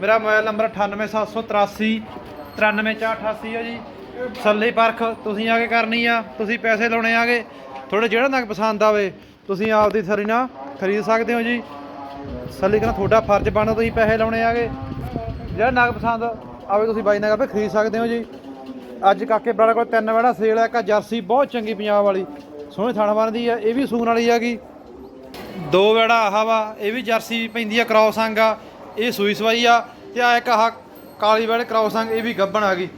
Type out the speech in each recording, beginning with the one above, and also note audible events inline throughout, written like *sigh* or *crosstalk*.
ਮੇਰਾ mobile number 98783 93488 ਹੈ ਜੀ। ਸੱਲੀ ਪਰਖ, ਤੁਸੀਂ ਆ ਕੇ ਕਰਨੀ ਆ, ਤੁਸੀਂ ਪੈਸੇ ਲਾਉਣੇ ਆਗੇ। ਥੋੜੇ ਜਿਹੜਾ ਨਗ ਪਸੰਦ ਆਵੇ, ਤੁਸੀਂ ਆਪਦੀ ਸਰੀ ਨਾਲ ਖਰੀਦ ਸਕਦੇ ਹੋ ਜੀ। ਸੱਲੀ ਕਹਿੰਦਾ ਤੁਹਾਡਾ ਫਰਜ਼ ਬਣਦਾ ਤੁਸੀਂ ਪੈਸੇ ਲਾਉਣੇ ਆਗੇ। ਜਿਹੜਾ ਨਗ ਪਸੰਦ ਆਵੇ, ਤੁਸੀਂ ਬਾਈ ਨਗ ਆਪੇ ਖਰੀਦ ਸਕਦੇ ਹੋ ਜੀ। ਅੱਜ ਕਾਕੇ ਬਰਾੜਾ ਕੋਲ ਤਿੰਨ ਵੜਾ ਸੇਲ ਹੈ ਇੱਕ ਜਰਸੀ, ਬਹੁਤ ਚੰਗੀ ਪੰਜਾਬ ਵਾਲੀ। ਸੋਹਣੀ ਥਾਣਾ ਬਣਦੀ ਆ, ਇਹ ਵੀ ਸੂਣ ਵਾਲੀ ਹੈਗੀ ਦੋ ਵੜਾ ਆਹ ਵਾ, ਇਹ ਵੀ ਜਰਸੀ ਪੈਂਦੀ ਆ ਕ੍ਰੋਸ ਅੰਗ ਆ ਇਹ ਸੂਈ ਸਵਾਈ ਆ ਤੇ ਆ ਇੱਕ ਆਹ ਕਾਲੀ ਵੜੇ ਕ੍ਰੋਸ ਅੰਗ ਇਹ ਵੀ ਗੱਬਣ ਆ ਗਈ।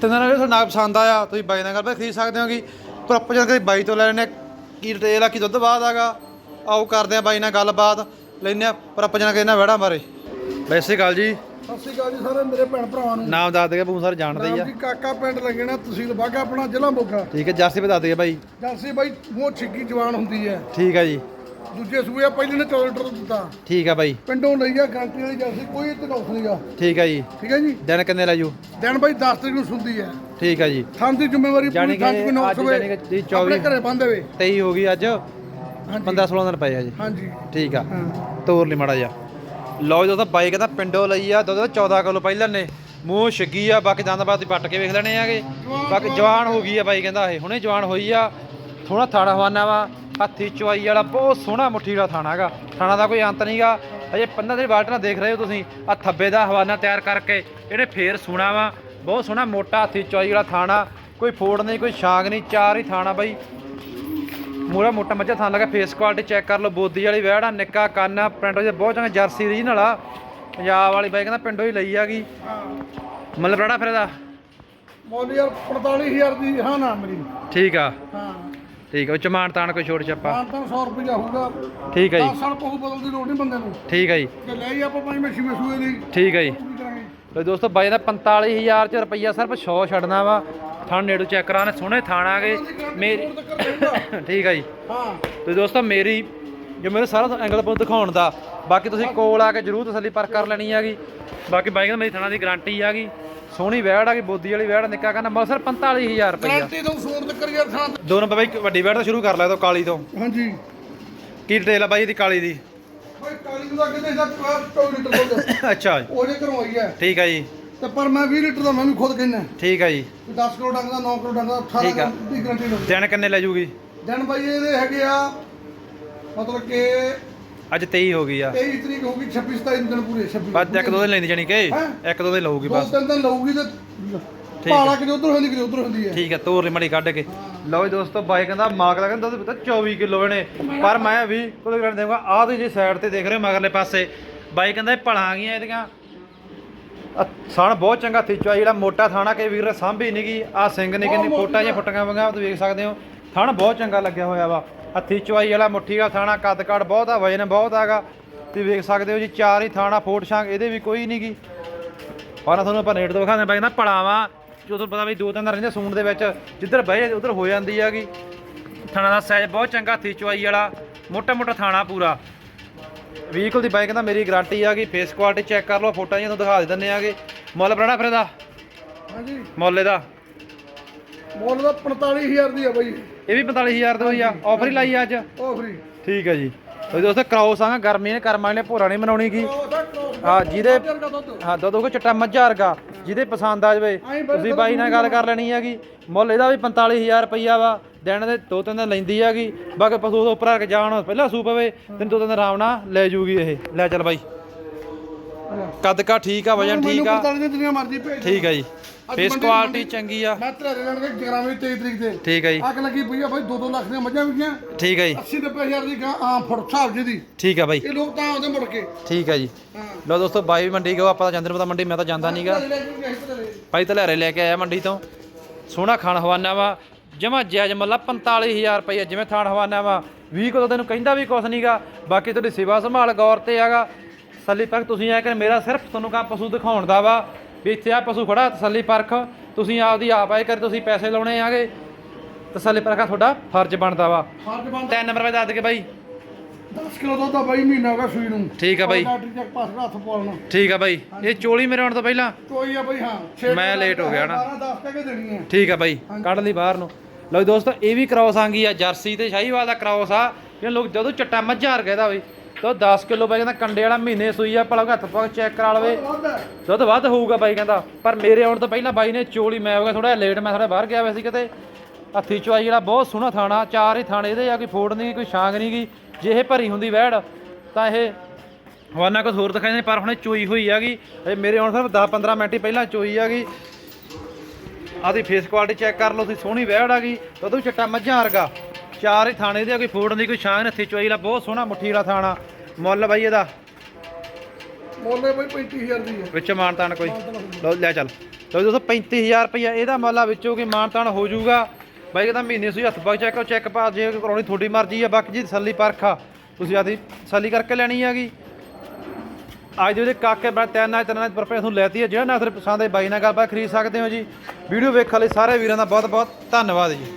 ਤੇ ਨਾਲ ਤੁਹਾਨੂੰ ਨਾ ਪਸੰਦ ਆਇਆ ਤੁਸੀਂ ਬਾਈ ਨਾਲ ਗੱਲ ਖਰੀਦ ਸਕਦੇ ਹੋਗੇ ਪ੍ਰੋਪਰ ਜਾਣਕਾਰੀ ਬਾਈ ਤੋਂ ਲੈ ਲੈਣੇ ਕੀ ਡਿਟੇਲ ਆ ਕੀ ਦੁੱਧ ਬਾਅਦ ਆਗਾ। ਆਓ ਕਰਦੇ ਆ ਬਾਈ ਨਾਲ ਗੱਲਬਾਤ ਲੈਨੇ ਆ ਪ੍ਰੋਪਰ ਜਾਣਕਾਰੀ ਇਹਨਾਂ ਵੜਾ ਬਾਰੇ। ਵੈਸੇ ਗੱਲ ਜੀ। ਸਤਿ ਸ਼੍ਰੀ ਅਕਾਲ ਜੀ ਸਾਰੇ ਮੇਰੇ ਭੈਣ ਭਰਾਵਾਂ ਨੂੰ। ਨਾਮ ਦੱਸ ਦੇ ਬੂ ਸਾਰੇ ਜਾਣਦੇ ਹੀ ਆ। ਜੀ ਕਾਕਾ ਪਿੰਡ ਲੱਗਣਾ ਤਹਿਸੀਲ ਬਾਗਾ ਆਪਣਾ ਜ਼ਿਲ੍ਹਾ ਮੋਗਾ। ਠੀਕ ਹੈ ਜਰਸੀ ਦੱਸ ਦੇ ਬਾਈ। ਜਰਸੀ ਬਾਈ ਮੂੰਹ ਛਿੱਗੀ ਜਵਾਨ ਹੁੰਦੀ ਹੈ। ਠੀਕ ਆ ਜੀ। ਦੂਜੇ ਸੂਏ ਆ, ਪਹਿਲੇ ਨੇ 14 ਲੀਟਰ ਦਿੱਤਾ। ਠੀਕ ਆ ਬਾਈ। ਪਿੰਡੋਂ ਲਈ ਆ ਗਾਰੰਟੀ ਵਾਲੀ ਜਰਸੀ ਕੋਈ ਤੇ ਨੌਸ ਨਹੀਂਗਾ ਠੀਕ ਆ ਜੀ। ਠੀਕ ਹੈ ਜੀ? ਦਿਨ ਕਿੰਨੇ ਲੈ ਜੂ? ਦਿਨ ਬਾਈ 10 ਤਰੀਕ ਨੂੰ ਸੁਣਦੀ ਹੈ ਠੀਕ ਆ ਜੀ। ਥਾਂ ਦੀ ਜ਼ਿੰਮੇਵਾਰੀ ਪੂਰੀ ਥਾਂ ਨੌਸ ਅੱਜ ਹੋਵੇ ਜਾਣੀ ਕਿ ਜੀ 24 ਆਪਣੇ ਘਰੇ ਬੰਦ ਹੋਵੇ। 23 ਹੋ ਗਈ ਅੱਜ। ਹਾਂਜੀ। 15 16 ਦਿਨ ਪਏ ਆ ਜੀ। ਹਾਂਜੀ। ਠੀਕ ਆ। ਤੋਰ ਲਈ ਮਾੜਾ ਜਾ ਲਓ ਜੀ ਉਹ ਤਾਂ ਬਾਈ ਕਹਿੰਦਾ ਪਿੰਡੋਂ ਲਈ ਆ ਦੁੱਧ 14 ਕਿਲੋ ਪਹਿਲਾਂ ਨੇ। ਮੂੰਹ ਛੱਗੀ ਆ ਬਾਕੀ ਦੰਦ ਬਾਤ ਪੱਟ ਕੇ ਵੇਖ ਲੈਣੇ ਆਗੇ। ਬਾਕੀ ਜਵਾਨ ਹੋ ਗਈ ਆ ਬਾਈ ਕਹਿੰਦਾ ਇਹ ਹੁਣੇ ਜਵਾਨ ਹੋਈ ਆ। ਥੋੜਾ ਥਾਣਾ ਹਵਾਨਾ ਵਾ। ਹੱਥੀ ਚੁਆਈ ਵਾਲਾ ਬਹੁਤ ਸੋਹਣਾ ਮੁੱਠੀ ਵਾਲਾ ਥਾਣਾ ਹੈਗਾ। ਥਾਣਾ ਦਾ ਕੋਈ ਅੰਤ ਨਹੀਂਗਾ। ਅਜੇ ਪੰਨਾ ਦੇ ਬਾਲਟ ਨਾਲ ਦੇਖ ਰਹੇ ਹੋ ਤੁਸੀਂ। ਆ ਥੱਬੇ ਦਾ ਹਵਾਨਾ ਤਿਆਰ ਕਰਕੇ ਇਹਨੇ ਫੇਰ ਸੋਹਣਾ ਵਾ। ਬਹੁਤ ਸੋਹਣਾ ਮੋਟਾ ਹੱਥੀ ਚੁਆਈ ਵਾਲਾ ਥਾਣਾ। ਕੋਈ ਫੋੜ ਨਹੀਂ ਕੋਈ ਛਾਂਗ ਨਹੀਂ ਚਾਰ ਹੀ ਥਾਣਾ ਬਾਈ। ਮੂਰਾ ਮੋਟਾ ਮੱਝਾ ਥਾਂ ਲੱਗਾ। ਫੇਸ ਕੁਆਲਿਟੀ ਚੈੱਕ ਕਰ ਲਓ। ਬੋਦੀ ਵਾਲੀ ਵਹਿੜਾ ਨਿੱਕਾ ਕੰਨ ਪ੍ਰਿੰਟ ਉਹਦੇ ਬਹੁਤ ਚੰਗਾ ਜਰਸੀ ਦੀ ਨਾਲ ਆ। ਪੰਜਾਬ ਵਾਲੀ ਬਾਈ ਕਹਿੰਦਾ ਪਿੰਡੋਂ ਹੀ ਲਈ ਆਗੀ ਮਤਲਬ ਰੜਾ ਫਿਰ ਇਹਦਾ? ਮੋਲ ਯਾਰ 45000 ਦੀ ਹਾਂ ਨਾ ਮੇਰੀ। ਠੀਕ ਆ। ਹਾਂ। ਠੀਕ ਆ ਉਹ ਚਮਾਨ ਤਾਣ ਕੋਈ ਛੋੜ ਛੱਪਾ ਤਾਂ ਤਾਂ 100 ਰੁਪਏ ਹੋਊਗਾ। ਠੀਕ ਆ 10 ਜੀ ਸਾਲ ਪਹੂ ਬਦਲ ਦੀ ਲੋੜ ਨਹੀਂ ਬੰਦੇ ਨੂੰ। ਠੀਕ ਆ ਜੀ। ਤੇ ਲੈ ਹੀ ਆਪਾਂ ਪੰਜ ਮੱਛੀ ਮਸੂਏ ਦੀ ਠੀਕ ਆ ਜੀ। ਕੀ ਕਰਾਂਗੇ? ਲੋ ਦੋਸਤੋ ਬਾਈ ਦਾ 45000 ਚ ਰੁਪਈਆ ਸਿਰਫ 100 ਛੱਡਣਾ ਵਾ। ਥਣ ਨੇੜੂ ਚੈੱਕ ਕਰਾਣੇ ਸੋਹਣੇ ਥਾਣ ਗਏ। ਮੇਰੀ *laughs* ਠੀਕ ਆ ਜੀ। ਹਾਂ। ਤੇ ਦੋਸਤੋ ਮੇਰੀ ਜੋ ਮੇਰੇ ਸਾਰਾ ਐਂਗਲ ਤੋਂ ਦਿਖਾਉਣ ਦਾ ਬਾਕੀ ਤੁਸੀਂ ਕੋਲ ਆ ਕੇ ਜਰੂਰ ਤਸੱਲੀ ਪਰ ਕਰ ਲੈਣੀ ਹੈਗੀ। ਬਾਕੀ ਬਾਈ ਕਹਿੰਦਾ ਮੇਰੀ ਥਣਾ ਦੀ ਗਾਰੰਟੀ ਹੈਗੀ। ਸੋਹਣੀ ਵੈੜ ਹੈਗੀ ਬੋਦੀ ਵਾਲੀ ਵੈੜ ਨਿੱਕਾ ਕਹਿੰਦਾ ਮਗਰ ਸਿਰ 45000 ਰੁਪਈਆ। ਗਰੰਟੀ ਤੋਂ ਸੋਨ ਤੱਕ ਯਾਰ ਥਾਂ ਤੇ- ਦੋ ਨੰਬਰ ਬਾਈ ਵੱਡੀ ਵੈੜ ਤੋਂ ਸ਼ੁਰੂ ਕਰ ਲੈ ਤੋ ਕਾਲੀ ਤੋਂ। ਹਾਂਜੀ। ਕੀ ਡਿਟੇਲ ਆ ਬਾਈ ਇਹਦੀ ਕਾਲੀ ਦੀ? ਭਾਈ ਕਾਲੀ ਨੂੰ ਤਾਂ ਕਿਤੇ ਦਾ 24 ਲੀਟਰ ਦੁੱਧ। ਅੱਛਾ ਉਹਦੇ ਘਰੋਂ ਆਈ ਹੈ। ਠੀਕ ਆ ਜੀ। ਤੇ ਪਰ ਮੈਂ 20 ਲੀਟਰ ਦਾ ਮੈਂ ਵੀ ਖੁਦ ਕਹਿੰਦਾ ਠੀਕ ਆ ਜੀ। 10 ਕਿਲੋ ਡੰਗ ਦਾ 9 ਕਿਲੋ ਡੰਗ ਦਾ 18 ਠੀਕ ਆ। ਦੀ ਗਰੰਟੀ ਲਓ ਦਿਨ ਕਿੰਨੇ ਲੈ ਜੂਗੀ? ਦਿਨ ਬਾਈ ਇਹਦੇ ਹੈਗੇ ਆ ਮਤਲਬ ਕਿ ਅੱਜ 23 ਹੋ ਗਈ ਆ। 23 ਤਰੀਕ ਹੋਊਗੀ 26 27 ਦਿਨ ਪੂਰੇ 26 ਬਸ ਇੱਕ ਦੋ ਦਿਨ ਲੈਂਦੀ ਜਾਣੀ ਕਿ? ਹੈਂ? ਇੱਕ ਦੋ ਦਿਨ ਲਊਗੀ ਦੋ ਬਸ। ਤਿੰਨ ਦਿਨ ਲਊਗੀ ਤੇ ਠੀਕ ਪਾਲਾ ਕਿਤੇ ਉਧਰ ਹੁੰਦੀ ਕਿਤੇ ਉਧਰ ਹੁੰਦੀ ਹੈ। ਠੀਕ ਹੈ ਤੋਰ ਲਈ ਮੜੀ ਕੱਢ ਕੇ। ਲਓ ਜੀ ਦੋਸਤੋ ਬਾਈ ਕਹਿੰਦਾ ਮਾਗ ਦਾ ਕਹਿੰਦਾ ਦੁੱਧ ਪਤਾ 24 ਕਿਲੋ ਇਹਨੇ। ਪਰ ਮੈਂ 20 ਕਿਲੋ ਗ੍ਰਾਮ ਦੇਵਾਂਗਾ ਆਹ ਤੁਸੀਂ ਜੀ ਸਾਈਡ ਤੇ ਦੇਖ ਰਹੇ ਹੋ ਮਗਰਲੇ ਪਾਸੇ ਬਾਈ ਕਹਿੰਦਾ ਇਹ ਭਲਾਂ ਗਈਆਂ ਇਹਦੀਆਂ। ਆਹ ਸਣ ਬਹੁਤ ਚੰਗਾ ਥੀਚਾ ਜਿਹੜਾ ਮੋਟਾ ਥਾਣਾ ਕੇ ਵੀਰ ਸਾਂਭੀ ਨਹੀਂ ਗਈ। ਆ ਸਿੰਘ ਨੇ ਕਿੰਨੀ ਫੋਟਾਂ ਜਿਹੀਆਂ ਫੁੱਟੀਆਂ ਵੰਗਾ ਤੁਸੀਂ ਵੇਖ ਸਕਦੇ ਹੋ। ਥਣ ਬਹੁਤ ਚੰਗਾ ਲੱਗਿਆ ਹੋਇਆ ਵਾ। ਹੱਥੀ ਚੁਆਈ ਵਾਲਾ ਮੁੱਠੀ ਦਾ ਥਾਣਾ ਕੱਦ ਕੱਦ ਬਹੁਤ ਆ ਵਜਨ ਬਹੁਤ ਆਗਾ ਤੁਸੀਂ ਵੇਖ ਸਕਦੇ ਹੋ ਜੀ ਚਾਰ ਹੀ ਥਾਣਾ ਫੋਟ ਛਾਂਗ ਇਹਦੇ ਵੀ ਕੋਈ ਨਹੀਂ ਗੀ। ਔਰ ਤੁਹਾਨੂੰ ਆਪਾਂ ਰੇਟ ਤੋਂ ਵਿਖਾਉਂਦੇ ਬਾਈ ਕਹਿੰਦਾ ਪੜਾਵਾ ਜਦੋਂ ਪਤਾ ਵੀ ਦੋ ਤਿੰਨ ਦਿਨ ਰਹਿੰਦੇ ਸੂਣ ਦੇ ਵਿੱਚ ਜਿੱਧਰ ਬਹਿ ਉਧਰ ਹੋ ਜਾਂਦੀ ਹੈਗੀ। ਥਾਣਾ ਦਾ ਸਾਈਜ਼ ਬਹੁਤ ਚੰਗਾ ਹੱਥੀ ਚੁਆਈ ਵਾਲਾ ਮੋਟਾ ਮੋਟਾ ਥਾਣਾ ਪੂਰਾ। ਵਹੀਕਲ ਦੀ ਬਾਈਕ ਕਹਿੰਦਾ ਮੇਰੀ ਗਾਰੰਟੀ ਆ ਗਈ ਫੇਸ ਕੁਆਲਿਟੀ ਚੈੱਕ ਕਰ ਲਓ ਫੋਟੋਆਂ ਜਿਹਾ ਤੁਹਾਨੂੰ ਦਿਖਾ ਦੇ ਦਿੰਨੇ ਆਗੇ। ਮੁੱਲ ਬੜਾ ਫਿਰ ਇਹਦਾ? ਹਾਂਜੀ। ਮੁੱਲ ਇਹਦਾ? ਮੁੱਲ ਦਾ 45000 ਦੀ ਆ ਬਾਈ। ਇਹ ਵੀ 45000 ਦਾ ਹੋਈ ਆ। ਆਫਰ ਹੀ ਲਾਈ ਆ ਅੱਜ? ਉਹ ਫਰੀ ਠੀਕ ਹੈ ਜੀ। ਤੇ ਦੋਸਤੋ ਕਰਾਉਸ ਆਗਾ ਗਰਮੀ ਨੇ ਕਰਮਾਂ ਨੇ ਭੋਰਾ ਨਹੀਂ ਮਨਾਉਣੀ ਕੀ ਹਾਂ ਜਿਹਦੇ ਹਾਂ ਦੁੱਧ ਉਹ ਚਟਾ ਮੱਝਾ ਵਰਗਾ। ਜਿਹਦੇ ਪਸੰਦ ਆ ਜਾਵੇ। ਤੁਸੀਂ ਬਾਈ ਨਾਲ ਗੱਲ ਕਰ ਲੈਣੀ ਹੈਗੀ। ਮੁੱਲ ਇਹਦਾ ਵੀ 45000 ਰੁਪਈਆ ਵਾ। ਦਿਨ ਦੇ ਦੋ ਤਿੰਨ ਦਿਨ ਲੈਂਦੀ ਹੈਗੀ। ਬਾਕੀ ਪਸ਼ੂ ਉੱਪਰ ਆ ਕੇ ਜਾਣ ਪਹਿਲਾਂ ਸੂ ਪਵੇ ਤਿੰਨ ਦੋ ਤਿੰਨ ਆਰਾਮ ਨਾਲ ਲੈ ਜੂਗੀ ਇਹ। ਲੈ ਚੱਲ ਬਾਈ। ਕੱਦ ਕਾ ਠੀਕ ਆ ਵਜਨ ਠੀਕ ਆ। 45 ਦਿਨ ਜਿੰਨੀਆਂ ਮਰਜ਼ੀ ਭੇਜ ਠੀਕ ਆ ਜੀ। ਫੇਸ ਕੁਆਲਿਟੀ ਚੰਗੀ ਆ। ਮੈਂ ਤੇਰੇ ਲੈਣ ਕੇ ਜਗਰਾਵੇਂ 23 ਤਰੀਕ ਦੇ। ਠੀਕ ਆ ਜੀ। ਅੱਗ ਲੱਗੀ ਪਈ ਆ ਬਾਈ 2-2 ਲੱਖ ਦੀਆਂ ਮੱਝਾਂ ਵਿਕੀਆਂ ਠੀਕ ਆ ਜੀ। 80 90000 ਦੀ ਗਾਂ ਆਮ ਫੁੱਟ ਹਿਸਾਬ ਜੀ ਦੀ ਠੀਕ ਆ ਬਾਈ। ਇਹ ਲੋਕ ਤਾਂ ਆਉਂਦੇ ਮੁੜ ਕੇ। ਠੀਕ ਆ ਜੀ। ਲੋ ਦੋਸਤੋ ਬਾਈ ਵੀ ਮੰਡੀ ਗਓ ਆਪਾਂ ਤਾਂ ਜਾਂਦੇ ਨੂੰ ਪਤਾ ਮੰਡੀ ਮੈਂ ਤਾਂ ਜਾਂਦਾ ਨਹੀਂਗਾ ਕੇ ਗਏ। ਭਾਈ ਤਲੇਰੇ ਲੈ ਕੇ ਆਇਆ ਮੰਡੀ ਤੋਂ। ਸੋਹਣਾ ਖਾਣ ਹਵਾਨਾ ਵਾ। ਜਮਾ ਜਾਇਜ਼ ਮੱਲਾ 45000 ਰੁਪਏ ਜਿਵੇਂ ਥਾਣ ਹਵਾਨਾ ਵਾ। 20 ਕਿਲੋ ਤੈਨੂੰ ਕਹਿੰਦਾ ਵੀ ਕੁਛ ਨਹੀਂਗਾ ਬਾਕੀ ਤੁਹਾਡੀ ਸੇਵਾ ਸੰਭਾਲ ਗੌਰ ਤੇ ਹੈਗਾ। ਤਸੱਲੀ ਪਰਖ ਤੁਸੀਂ ਆ ਕਿ ਮੇਰਾ ਸਿਰਫ ਤੁਹਾਨੂੰ ਕਾ ਪਸ਼ੂ ਦਿਖਾਉਣ ਦਾ ਵਾ ਵੀ ਇੱਥੇ ਆ ਪਸ਼ੂ ਖੜਾ ਤਸੱਲੀ ਪਰਖ। ਤੁਸੀਂ ਆਪਦੀ ਆਪ ਆਏ ਕਰ ਤੁਸੀਂ ਪੈਸੇ ਲਾਉਣੇ ਆਗੇ। ਤਸੱਲੀ ਪਰਖਾ ਤੁਹਾਡਾ ਫਰਜ਼ ਬਣਦਾ ਵਾ। ਫਰਜ਼ ਤਿੰਨ ਨੰਬਰ 'ਤੇ ਦੱਸ ਕੇ ਬਾਈ। 10 ਕਿਲੋ ਦੁੱਧ ਆ ਬਾਈ ਮਹੀਨਾ ਹੋ ਗਿਆ ਸੂਈ ਨੂੰ। ਠੀਕ ਆ ਬਾਈ। ਡਾਕਟਰ ਚੱਕ ਪਾਸ ਹੱਥ ਪਾਲਣਾ ਠੀਕ ਆ ਬਾਈ। ਇਹ ਚੋਲੀ ਮੇਰੇ ਆਉਣ ਤੋਂ ਪਹਿਲਾਂ? ਕੋਈ ਆ ਬਾਈ ਹਾਂ। ਮੈਂ ਲੇਟ ਹੋ ਗਿਆ ਨਾ। 12 10 ਕਹਿ ਕੇ ਦੇਣੀ ਹੈ ਠੀਕ ਆ ਬਾਈ। ਕੱਢ ਲਈ ਬਾਹਰ ਨੂੰ। ਲਓ ਦੋਸਤੋ ਇਹ ਵੀ ਕ੍ਰਾਸ ਆਂਗੀ ਆ ਜਰਸੀ ਤੇ ਸ਼ਾਹੀਵਾਲ ਦਾ ਕ੍ਰਾਸ ਆ। ਇਹ ਲੋਕ ਜਦੋਂ ਚੱਟਾ ਮੱਝਾਂ ਵਰਗਾ ਇਹਦਾ ਬਈ ਤਾਂ 10 ਕਿਲੋ ਬਾਈ ਕਹਿੰਦਾ ਕੰਡੇ ਵਾਲਾ ਮਹੀਨੇ ਸੂਈ ਆ, ਭਲਾ ਹੱਥ ਪੱਕ ਚੈੱਕ ਕਰਾ ਲਵੇ। ਦੁੱਧ ਵੱਧ ਹੋਊਗਾ ਬਾਈ ਕਹਿੰਦਾ, ਪਰ ਮੇਰੇ ਆਉਣ ਤੋਂ ਪਹਿਲਾਂ ਬਾਈ ਨੇ ਚੋਲੀ ਮੈਂ ਹੋ ਗਿਆ ਥੋੜਾ ਲੇਟ ਮੈਂ ਥੋੜਾ ਬਾਹਰ ਗਿਆ ਹੋਇਆ ਸੀ ਕਿਤੇ। ਹੱਥੀ ਚੁਆਈ ਜਿਹੜਾ ਬਹੁਤ ਸੋਹਣਾ ਥਾਣਾ, ਚਾਰ ਹੀ ਥਾਣੇ ਇਹਦੇ ਆ, ਕੋਈ ਫੋੜ ਨਹੀਂ ਕੋਈ ਛਾਂਗ ਨਹੀਂ ਗੀ ਜੇ ਇਹ ਭਰੀ ਹੁੰਦੀ ਵਹਿੜ ਤਾਂ ਇਹ ਹਵਾਨਾ ਕੁਝ ਹੋਰ ਦਿਖਾਈ ਨਹੀਂ, ਪਰ ਹੁਣੇ ਚੋਈ ਹੋਈ ਹੈਗੀ। ਇਹ ਮੇਰੇ ਆਉਣ ਸਿਰਫ 10 15 ਮਿੰਟ ਹੀ ਪਹਿਲਾਂ ਚੋਈ ਹੈਗੀ। ਆਦੀ ਫੇਸ ਕੁਆਲਿਟੀ ਚੈੱਕ ਕਰ ਲਓ, ਤੁਸੀਂ ਸੋਹਣੀ ਵਹਿੜ ਗਈ ਦੁੱਧ ਵੀ ਚਿੱਟਾ ਮੱਝਾਂ ਵਰਗਾ। ਚਾਰ ਹੀ ਥਾਣੇ ਦੇ ਕੋਈ ਫੋੜ ਨਹੀਂ ਕੋਈ ਨਹੀਂ ਹੱਥੀ ਚੁਆਈ ਵਾਲਾ ਬਹੁਤ ਸੋਹਣਾ ਮੁੱਠੀ ਵਾਲਾ ਥਾਣਾ। ਮੁੱਲ ਬਾਈ ਇਹਦਾ। ਮੋਲੇ ਬਾਈ 35000 ਦੀ ਹੈ। ਵਿੱਚ ਮਾਨਤਾਨ ਕੋਈ। ਲਓ ਲੈ ਚੱਲ। ਲਓ ਦੋਸਤੋ 35000 ਰੁਪਇਆ ਇਹਦਾ ਮੁੱਲ ਆ ਵਿੱਚੋਂ ਕਿ ਮਾਨਤਾਨ ਹੋ ਜਾਊਗਾ। ਬਾਈ ਕਹਿੰਦਾ ਮਹੀਨੇ ਸੂਈ ਹੱਥ ਪਾ ਚੈੱਕ ਚੈੱਕ ਪਾ ਜੇ ਕਰਾਉਣੀ ਤੁਹਾਡੀ ਮਰਜ਼ੀ ਆ। ਬਾਕੀ ਜੀ ਤਸੱਲੀ ਪਰਖਾ ਤੁਸੀਂ ਆਦੀ ਤਸੱਲੀ ਕਰਕੇ ਲੈਣੀ ਹੈਗੀ। ਅੱਜ ਦੇ ਉਹਦੇ ਕਾਕੇ ਬੜਾ ਤਿੰਨ ਨਾਲ ਤਿੰਨ ਨਾਲ ਪਰ ਤੁਹਾਨੂੰ ਲੈਤੀ ਹੈ ਜਿਹੜਾ ਨਾ ਫਿਰ ਪਸੰਦ ਹੈ ਬਾਈ ਨਾਲ ਗੱਲਬਾਤ ਖਰੀਦ ਸਕਦੇ ਹੋ ਜੀ। ਵੀਡੀਓ ਵੇਖਣ ਲਈ ਸਾਰੇ ਵੀਰਾਂ ਦਾ ਬਹੁਤ ਬਹੁਤ ਧੰਨਵਾਦ ਜੀ।